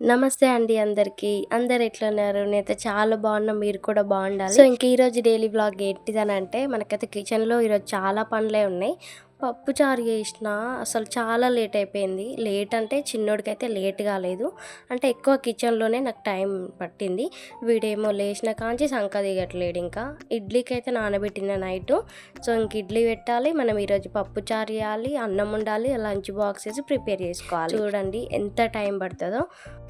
నమస్తే అండి అందరికీ. అందరు ఎట్లున్నారు? నేనైతే చాలా బాగున్నా మీరు కూడా బాగుండాలి. సో ఇంక ఈరోజు డైలీ బ్లాగ్ ఏంటిదని అంటే మనకైతే కిచెన్లో ఈరోజు చాలా పనులే ఉన్నాయి. పప్పు చారు చేసిన అసలు చాలా లేట్ అయిపోయింది. లేట్ అంటే చిన్నోడికైతే లేట్ కాలేదు. అంటే ఎక్కువ కిచెన్లోనే నాకు టైం పట్టింది. వీడేమో లేచిన కాంచి సంక దిగట్లేడు ఇంకా. ఇడ్లీకి అయితే నానబెట్టిన నైట్. సో ఇంక ఇడ్లీ పెట్టాలి. మనం ఈరోజు పప్పు చారు చేయాలి అన్నం ఉండాలి లంచ్ బాక్సెస్ ప్రిపేర్ చేసుకోవాలి. చూడండి ఎంత టైం పడుతుందో.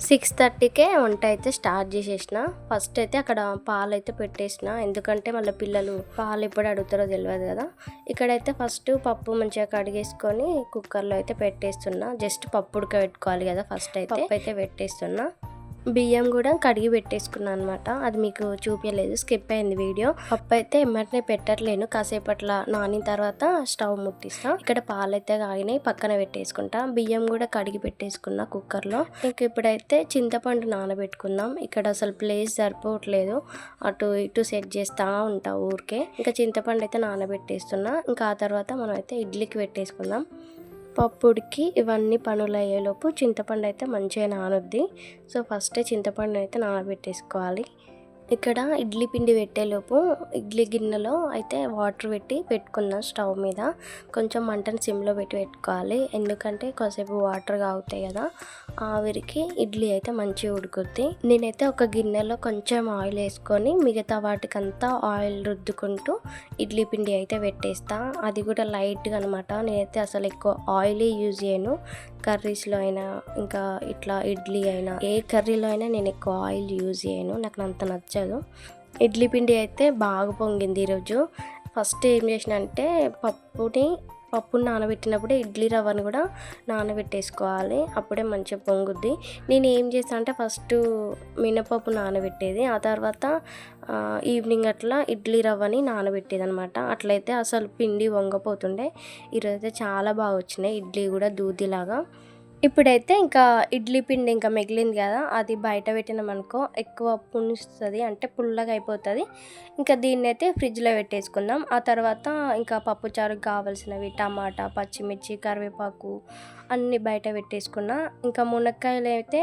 సిక్స్ థర్టీకే వంట అయితే స్టార్ట్ చేసేసిన. ఫస్ట్ అయితే అక్కడ పాలు అయితే పెట్టేసిన. ఎందుకంటే మళ్ళీ పిల్లలు పాలు ఎప్పుడు అడుగుతారో తెలియదు కదా. ఇక్కడైతే ఫస్ట్ పప్పు మంచిగా కడిగేసుకొని కుక్కర్లో అయితే పెట్టేస్తున్నా. జస్ట్ పప్పు ఉడకబెట్టుకోవాలి కదా ఫస్ట్ అయితే. పప్పు అయితే పెట్టేస్తున్నా. బియ్యం కూడా కడిగి పెట్టేసుకున్నాను అనమాట అది మీకు చూపించలేదు స్కిప్ అయింది వీడియో. పప్పు అయితే ఎమ్మటనే పెట్టట్లేను కాసేపట్ల నానిన తర్వాత స్టవ్ ముట్టిస్తా. ఇక్కడ పాలు అయితే కాగినాయి పక్కన పెట్టేసుకుంటా. బియ్యం కూడా కడిగి పెట్టేసుకున్నా కుక్కర్లో. ఇంక ఇప్పుడైతే చింతపండు నానబెట్టుకుందాం. ఇక్కడ అసలు ప్లేస్ సరిపోవట్లేదు. అటు ఇటు సెట్ చేస్తా ఉంటా ఊరికే. ఇంకా చింతపండు అయితే నానబెట్టేస్తున్నా. ఇంకా ఆ తర్వాత మనం అయితే ఇడ్లీకి పెట్టేసుకుందాం. పప్పుడికి ఇవన్నీ పనులు అయ్యేలోపు చింతపండు అయితే మంచిగా నానుద్ది. సో ఫస్టే చింతపండు అయితే నానబెట్టేసుకోవాలి. ఇక్కడ ఇడ్లీ పిండి పెట్టేలోపు ఇడ్లీ గిన్నెలో అయితే వాటర్ పెట్టి పెట్టుకున్నాం స్టవ్ మీద కొంచెం మంటను సిమ్లో పెట్టి పెట్టుకోవాలి. ఎందుకంటే కాసేపు వాటర్ కాగుతాయి కదా ఆవిరికి ఇడ్లీ అయితే మంచిగా ఉడుకుద్ది. నేనైతే ఒక గిన్నెలో కొంచెం ఆయిల్ వేసుకొని మిగతా వాటికంతా ఆయిల్ రుద్దుకుంటూ ఇడ్లీ పిండి అయితే పెట్టేస్తా. అది కూడా లైట్గా అనమాట నేనైతే అసలు ఎక్కువ ఆయిలే యూజ్ చేయను. కర్రీస్లో అయినా ఇంకా ఇట్లా ఇడ్లీ అయినా ఏ కర్రీలో అయినా నేను ఎక్కువ ఆయిల్ యూజ్ చేయను. నాకు అంత నచ్చదు ఇడ్లీ పిండి అయితే బాగా పొంగింది ఈరోజు. ఫస్ట్ ఏం చేసిన అంటే పప్పుని పప్పుని నానబెట్టినప్పుడే ఇడ్లీ రవ్వను కూడా నానబెట్టేసుకోవాలి. అప్పుడే మంచిగా పొంగుద్ది. నేను ఏం చేస్తాను అంటే ఫస్ట్ మినపప్పు నానబెట్టేది. ఆ తర్వాత ఈవినింగ్ అట్లా ఇడ్లీ రవ్వని నానబెట్టేది అనమాట అట్లయితే అసలు పిండి వంగపోతుండే. ఈరోజైతే చాలా బాగా వచ్చినాయి. ఇడ్లీ కూడా దూదిలాగా. ఇప్పుడైతే ఇంకా ఇడ్లీ పిండి ఇంకా మిగిలింది కదా అది బయట పెట్టినామనుకో ఎక్కువ పుణిస్తుంది అంటే పుల్లగా అయిపోతుంది. ఇంకా దీన్ని అయితే ఫ్రిడ్జ్లో పెట్టేసుకుందాం. ఆ తర్వాత ఇంకా పప్పుచారుకు కావాల్సినవి టమాటా పచ్చిమిర్చి కరివేపాకు అన్నీ బయట పెట్టేసుకున్నా. ఇంకా మునక్కాయలు అయితే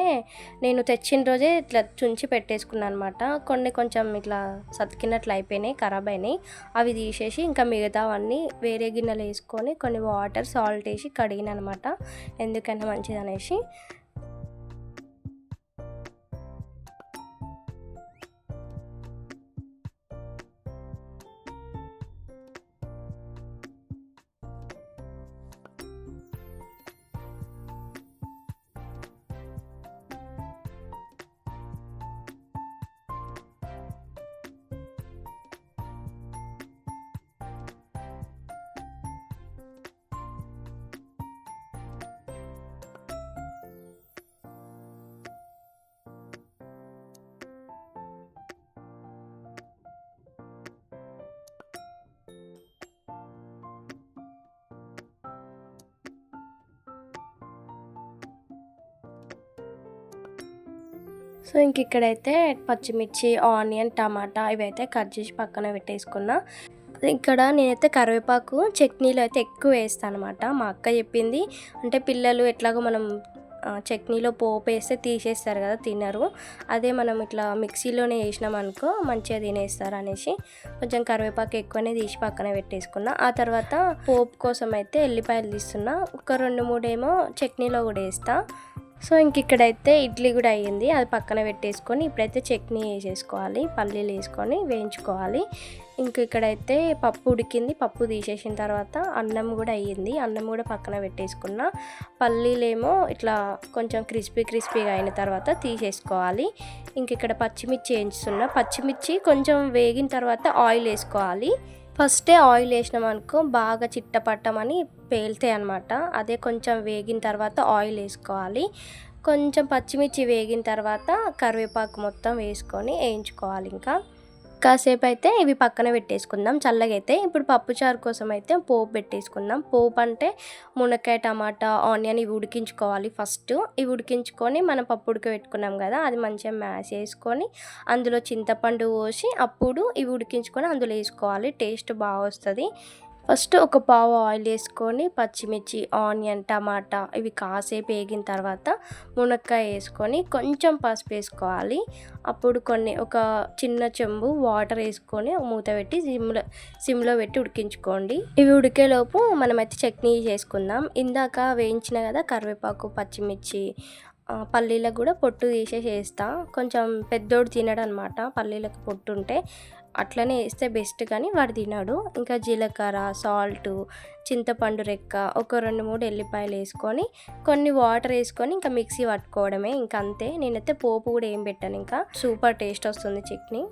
నేను తెచ్చిన రోజే ఇట్లా చుంచి పెట్టేసుకున్నాను అనమాట కొన్ని కొంచెం ఇట్లా సతికినట్లు అయిపోయినాయి ఖరాబ్ అయినాయి. అవి తీసేసి ఇంకా మిగతావన్నీ వేరే గిన్నెలు వేసుకొని కొన్ని వాటర్ సాల్ట్ వేసి కడిగిన అనమాట ఎందుకైనా మంచిది అనేసి సో ఇంక ఇక్కడైతే పచ్చిమిర్చి ఆనియన్ టమాటా ఇవైతే కట్ చేసి పక్కన పెట్టేసుకున్నా. ఇక్కడ నేనైతే కరివేపాకు చట్నీలో అయితే ఎక్కువ వేస్తాను అనమాట మా అక్క చెప్పింది అంటే పిల్లలు ఎట్లాగో మనం చట్నీలో పోపు వేస్తే తీసేస్తారు కదా తినరు. అదే మనం ఇట్లా మిక్సీలోనే వేసినాం అనుకో మంచిగా తినేస్తారు అనేసి కొంచెం కరివేపాకు ఎక్కువనే తీసి పక్కన పెట్టేసుకున్నా. ఆ తర్వాత పోపు కోసం అయితే ఎల్లిపాయలు తీస్తున్నా. ఒక రెండు మూడేమో చట్నీలో కూడా వేస్తా. సో ఇంక ఇక్కడైతే ఇడ్లీ కూడా అయ్యింది. అది పక్కన పెట్టేసుకొని ఇప్పుడైతే చట్నీ వేసేసుకోవాలి. పల్లీలు వేసుకొని వేయించుకోవాలి. ఇంక ఇక్కడైతే పప్పు ఉడికింది. పప్పు తీసేసిన తర్వాత అన్నం కూడా అయ్యింది. అన్నం కూడా పక్కన పెట్టేసుకున్న. పల్లీలేమో ఇట్లా కొంచెం క్రిస్పీ క్రిస్పీగా అయిన తర్వాత తీసేసుకోవాలి. ఇంక ఇక్కడ పచ్చిమిర్చి వేయించుతున్నా. పచ్చిమిర్చి కొంచెం వేగిన తర్వాత ఆయిల్ వేసుకోవాలి. ఫస్టే ఆయిల్ వేసినాం అనుకో బాగా చిట్టపట్టమని పేలుతాయి అనమాట అదే కొంచెం వేగిన తర్వాత ఆయిల్ వేసుకోవాలి. కొంచెం పచ్చిమిర్చి వేగిన తర్వాత కరివేపాకు మొత్తం వేసుకొని వేయించుకోవాలి ఇంకా. కాసేపు అయితే ఇవి పక్కన పెట్టేసుకుందాం. చల్లగైతే ఇప్పుడు పప్పుచారు కోసం అయితే పోపు పెట్టేసుకుందాం. పోపు అంటే మునక్కాయ టమాటా ఆనియన్ ఇవి ఉడికించుకోవాలి ఫస్ట్. ఇవి ఉడికించుకొని మనం పప్పు ఉడకబెట్టుకున్నాం కదా అది మంచిగా మ్యాష్ చేసుకొని అందులో చింతపండు పోసి అప్పుడు ఇవి ఉడికించుకొని అందులో వేసుకోవాలి. టేస్ట్ బాగా వస్తుంది. ఫస్ట్ ఒక పావు ఆయిల్ వేసుకొని పచ్చిమిర్చి ఆనియన్ టమాటా ఇవి కాసేపు వేగిన తర్వాత మునక్కాయ వేసుకొని కొంచెం పసుపు వేసుకోవాలి. అప్పుడు కొన్ని ఒక చిన్న చెంబు వాటర్ వేసుకొని మూత పెట్టి సిమ్లో సిమ్లో పెట్టి ఉడికించుకోండి. ఇవి ఉడికేలోపు మనమైతే చట్నీ చేసుకుందాం. ఇందాక వేయించిన కదా కరివేపాకు పచ్చిమిర్చి పల్లీలకు కూడా పొట్టు తీసేసి వేస్తా. కొంచెం పెద్దోడు తినడనమాట పల్లీలకు పొట్టు ఉంటే. అట్లనే వేస్తే బెస్ట్ కానీ వాడు తినడు. ఇంకా జీలకర్ర సాల్ట్ చింతపండు రెక్క ఒక రెండు మూడు ఎల్లిపాయలు వేసుకొని కొన్ని వాటర్ వేసుకొని ఇంకా మిక్సీ పట్టుకోవడమే. ఇంకా అంతే. నేనైతే పోపు కూడా ఏం పెట్టాను. ఇంకా సూపర్ టేస్ట్ వస్తుంది చట్నీ.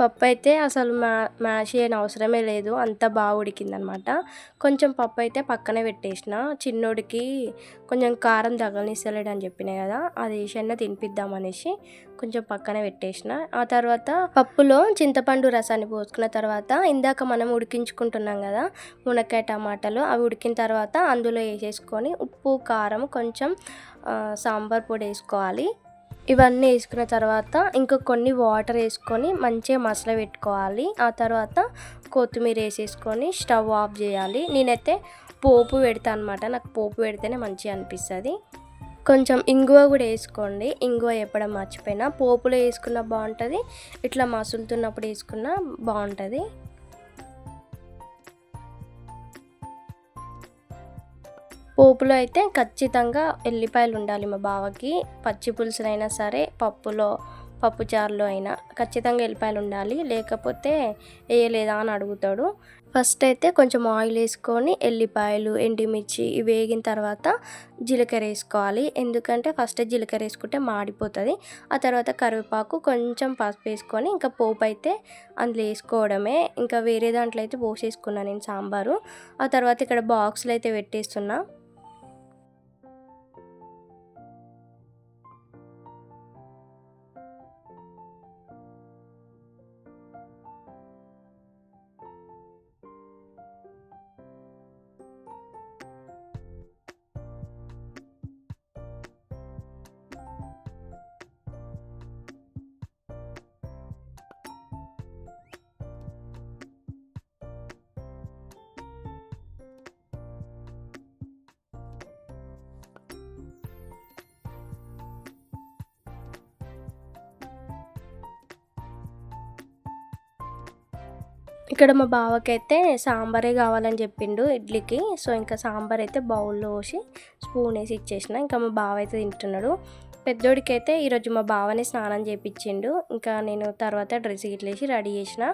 పప్పు అయితే అసలు మా మ్యాష్ చేయని అవసరమే లేదు. అంత బాగా ఉడికిందనమాట. కొంచెం పప్పు అయితే పక్కనే పెట్టేసిన. చిన్నోడికి కొంచెం కారం తగలనిస్తలేడు అని చెప్పిన కదా అది వేసైనా తినిపిద్దాం అనేసి కొంచెం పక్కనే పెట్టేసిన. ఆ తర్వాత పప్పులో చింతపండు రసాన్ని పోసుకున్న తర్వాత ఇందాక మనం ఉడికించుకుంటున్నాం కదా మునక్కాయ టమాటాలు అవి ఉడికిన తర్వాత అందులో వేసేసుకొని ఉప్పు కారం కొంచెం సాంబార్ పొడి వేసుకోవాలి. ఇవన్నీ వేసుకున్న తర్వాత ఇంకా కొన్ని వాటర్ వేసుకొని మంచిగా మసల పెట్టుకోవాలి. ఆ తర్వాత కొత్తిమీర వేసేసుకొని స్టవ్ ఆఫ్ చేయాలి. నేనైతే పోపు పెడతా అనమాట నాకు పోపు పెడితేనే మంచిగా అనిపిస్తుంది. కొంచెం ఇంగువ కూడా వేసుకోండి. ఇంగువ ఎప్పుడం మర్చిపోయినా. పోపులో వేసుకున్న బాగుంటుంది. ఇట్లా మసులుతున్నప్పుడు వేసుకున్న బాగుంటుంది. పోపులో అయితే ఖచ్చితంగా ఎల్లిపాయలు ఉండాలి మా బావకి. పచ్చి పులుసునైనా సరే పప్పులో పప్పుచారులో అయినా ఖచ్చితంగా ఎల్లిపాయలు ఉండాలి. లేకపోతే వేయలేదా అని అడుగుతాడు. ఫస్ట్ అయితే కొంచెం ఆయిల్ వేసుకొని ఎల్లిపాయలు ఎండుమిర్చి ఇవి వేగిన తర్వాత జీలకర్ర వేసుకోవాలి. ఎందుకంటే ఫస్ట్ జీలకర్ర వేసుకుంటే మాడిపోతుంది. ఆ తర్వాత కరివేపాకు కొంచెం పసుపు వేసుకొని ఇంకా పోపు అయితే అందులో వేసుకోవడమే. ఇంకా వేరే దాంట్లో అయితే పోసేసుకున్నాను నేను సాంబారు. ఆ తర్వాత ఇక్కడ బాక్స్లో అయితే పెట్టేస్తున్నా. ఇక్కడ మా బావకైతే సాంబారే కావాలని చెప్పిండు ఇడ్లీకి. సో ఇంకా సాంబార్ అయితే బౌల్లో పోసి స్పూన్ వేసి ఇచ్చేసిన. ఇంకా మా బావ అయితే తింటున్నాడు. పెద్దోడికి అయితే ఈరోజు మా బావని స్నానం చేపించిండు ఇంకా నేను తర్వాత డ్రెస్ ఇట్లేసి రెడీ చేసిన.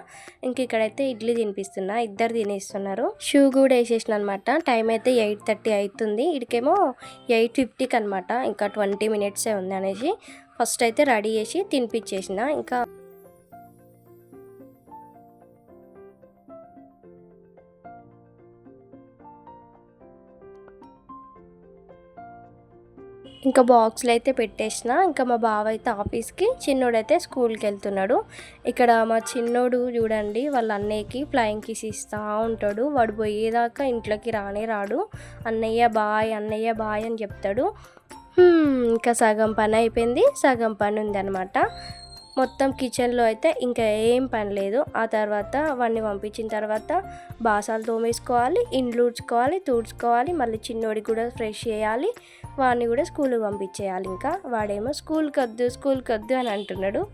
ఇంక ఇక్కడైతే ఇడ్లీ తినిపిస్తున్నా. ఇద్దరు తినేస్తున్నారు. షూ కూడా వేసేసిన అనమాట టైం అయితే ఎయిట్ థర్టీ అవుతుంది ఇడికేమో ఎయిట్ ఫిఫ్టీకి అనమాట ఇంకా ట్వంటీ మినిట్సే ఉంది అనేసి ఫస్ట్ అయితే రెడీ చేసి తినిపించేసిన ఇంకా ఇంకా బాక్స్లో అయితే పెట్టేసిన. ఇంకా మా బావ అయితే ఆఫీస్కి చిన్నోడైతే స్కూల్కి వెళ్తున్నాడు ఇక్కడ మా చిన్నోడు చూడండి వాళ్ళ అన్నయ్యకి ఫ్లయింగ్ కిస్ ఇస్తూ ఉంటాడు. వాడు పోయేదాకా ఇంట్లోకి రానే రాడు. అన్నయ్య బాయ్ అన్నయ్య బాయ్ అని చెప్తాడు. ఇంకా సగం పని అయిపోయింది సగం పని ఉంది అనమాట మొత్తం కిచెన్లో అయితే ఇంకా ఏం పని లేదు. ఆ తర్వాత వాడిని పంపించిన తర్వాత బాసాలు తోమేసుకోవాలి ఇండ్లు ఊడ్చుకోవాలి తూడ్చుకోవాలి మళ్ళీ చిన్నోడికి కూడా ఫ్రెష్ చేయాలి వాడిని కూడా స్కూల్కి పంపించేయాలి. ఇంకా వాడేమో స్కూల్కి వద్దు స్కూల్కి వద్దు అని అంటున్నాడు.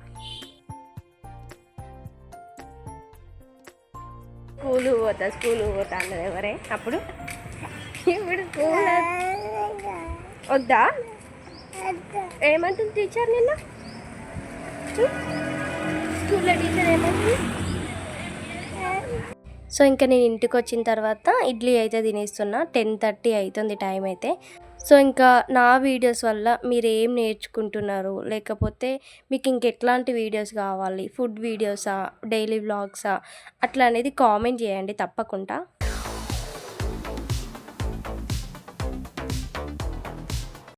స్కూల్ పోతా స్కూల్ పోతా అన్నది ఎవరే? అప్పుడు? ఇప్పుడు స్కూల్ వద్దా? ఏమంటుంది టీచర్ నిన్న? స్కూల్లో టీచర్ ఏమైంది సో ఇంకా నేను ఇంటికి వచ్చిన తర్వాత ఇడ్లీ అయితే తినేస్తున్నా. టెన్ థర్టీ అవుతుంది టైం అయితే. సో ఇంకా నా వీడియోస్ వల్ల మీరు ఏం నేర్చుకుంటున్నారు? లేకపోతే మీకు ఇంకెట్లాంటి వీడియోస్ కావాలి? ఫుడ్ వీడియోసా? డైలీ వ్లాగ్సా? అట్లా అనేది కామెంట్ చేయండి తప్పకుండా.